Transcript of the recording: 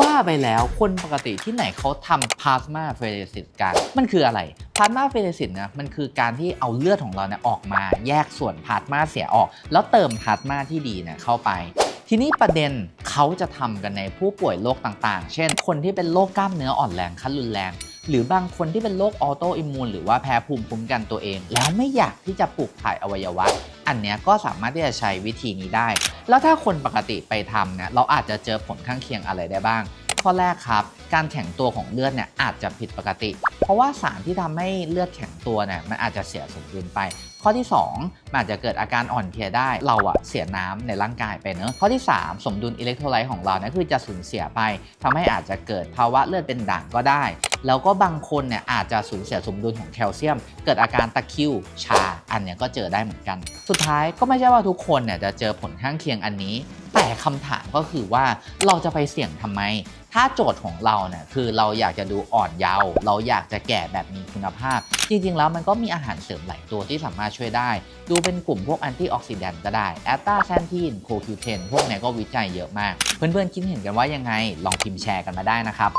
บ้าไปแล้วคนปกติที่ไหนเขาทำพลาสมาเฟเรซิสกัน มันคืออะไรพลาสมาเฟเรซิสนะมันคือการที่เอาเลือดของเราเนี่ยออกมาแยกส่วนพลาสมาเสียออก แล้วเติมพลาสมาที่ดีเนี่ยเข้าไปทีนี้ประเด็นเขาจะทำกันในผู้ป่วยโรคต่างๆ เช่น คนที่เป็นโรคกล้ามเนื้ออ่อนแรงขั้นรุนแรง หรือบางคนที่เป็นโรคออโตอิมมูนหรือว่าแพ้ภูมิคุ้มกันตัวเอง แล้วไม่อยากที่จะปลูกถ่ายอวัยวะ อันเนี้ยก็สามารถที่จะใช้วิธีนี้ได้ แล้วถ้าคนปกติไปทำเนี่ยเราอาจจะเจอผลข้างเคียงอะไรได้บ้าง ข้อแรกครับ การแข็งตัวของเลือดเนี่ยอาจจะผิดปกติ เพราะว่าสารที่ทำให้เลือดแข็งตัวเนี่ยมันอาจจะเสียสมดุลไป ข้อที่ 2 มันอาจจะเกิดอาการอ่อนเพลียได้ เราอะเสียน้ำในร่างกายไปเนอะข้อที่ 3 สมดุลอิเล็กโทรไลต์ของเราเนี่ยคือจะสูญเสียไปทำให้อาจจะเกิดภาวะเลือดเป็นด่างก็ได้ แล้วก็บางคนเนี่ยอาจจะสูญเสียสมดุลของแคลเซียม เกิดอาการตะคิวชา อันเนี้ยก็เจอได้เหมือนกัน สุดท้ายก็ไม่ใช่ว่าทุกคนเนี่ยจะเจอผลข้างเคียงอันนี้ แต่คำถามก็คือว่าเราจะไปเสี่ยงทำไม ถ้าโจทย์ของเราเนี่ยคือเราอยากจะดูอ่อนเยาว์เราอยากจะแก่แบบมีคุณภาพ จริงๆแล้วมันก็มีอาหารเสริมหลายตัวที่สามารถช่วยได้ ดูเป็นกลุ่มพวกแอนตี้ออกซิแดนต์ก็ได้แอตตาแซนทีนโคคิวเทนพวกเนี้ยก็วิจัยเยอะมาก เพื่อนๆคิดเห็นกันว่ายังไงลองพิมพ์แชร์กันมาได้นะครับ